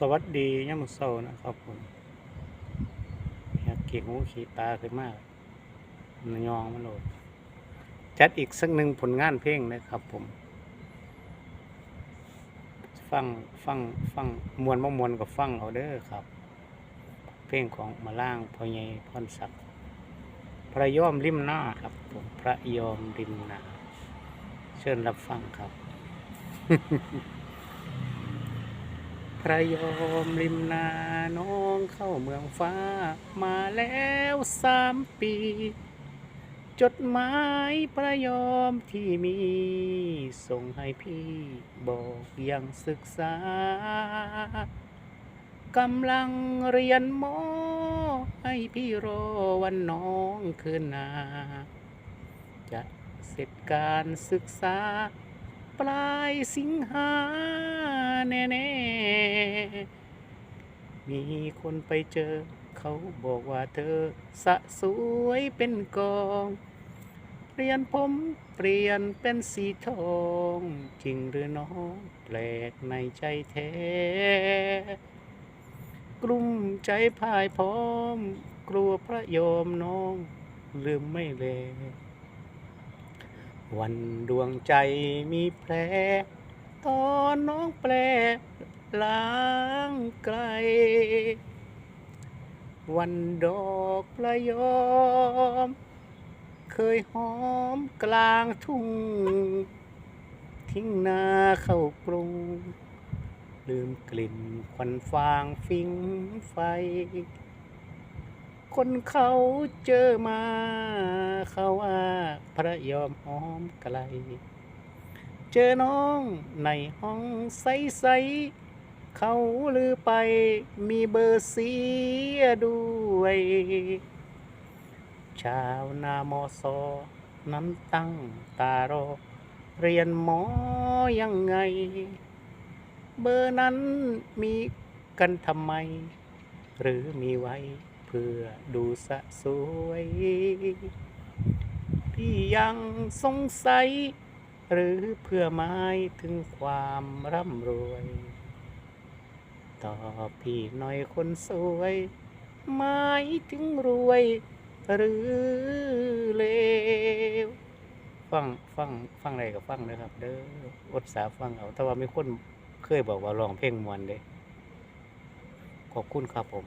สวัสดียามมื้อเช้านะครับผมอยากเก่งหูขี่ตาขึ้นมากมันยองมันโหลด จัดอีกสักหนึ่งผลงานเพลงนะครับผม ฟังฟังฟังมวนบ่มวนกับฟังเอาเด้อครับ เพลงของมาล่างพ่อใหญ่พรศักดิ์พระยอมริมหน้าครับผมพระยอมริมหน้าเชิญรับฟังครับ ระยอมริมนาน้องเข้าเมืองฟ้า มาแล้วสามปี จดหมายพระยอมที่มี ส่งให้พี่บอกยังศึกษากำลังเรียนหมอ ให้พี่รอวันน้องคืนนา จะเสร็จการศึกษา ปลายสิงหาแน่ ๆ มีคนไปเจอ เขาบอกว่าเธอ สะสวยเป็นกอง เปลี่ยนผมเปลี่ยนเป็นสีทอง จริงหรือน้องแปลกในใจแท้ กลุ้มใจพายพร้อม กลัวพระโยมน้อง ลืมไม่เลยวันดวงใจมีแผลตอนน้องแปลล้าง วันดอกประยอม เคยหอมกลางทุ่ง ทิ้งนาเข้ากรุง ลืมกลิ่นควันฟางฟิงไฟ คนเขาเจอมา เขาว่าพระยอมหอมไกล เจอน้องในห้องใสใสๆ เขาลือไปมีเบอร์เสียด้วย ชาวนามอซอนั้นตั้งตารอ เรียนหมอยังไง เบอร์นั้นมีกันทำไม หรือมีไว้เพื่อดูสะสวย พี่ยังสงสัย หรือเพื่อหมายถึงความร่ำรวย ตอบพี่หน่อยคนสวยหมายถึงรวยหรือเลวฟังฟังฟังอะไรกับฟังนะครับ เด้ออดสาฟังเอาแต่ว่ามีคนเคยบอกว่าลองเพลงมวนเด้ขอบคุณครับผม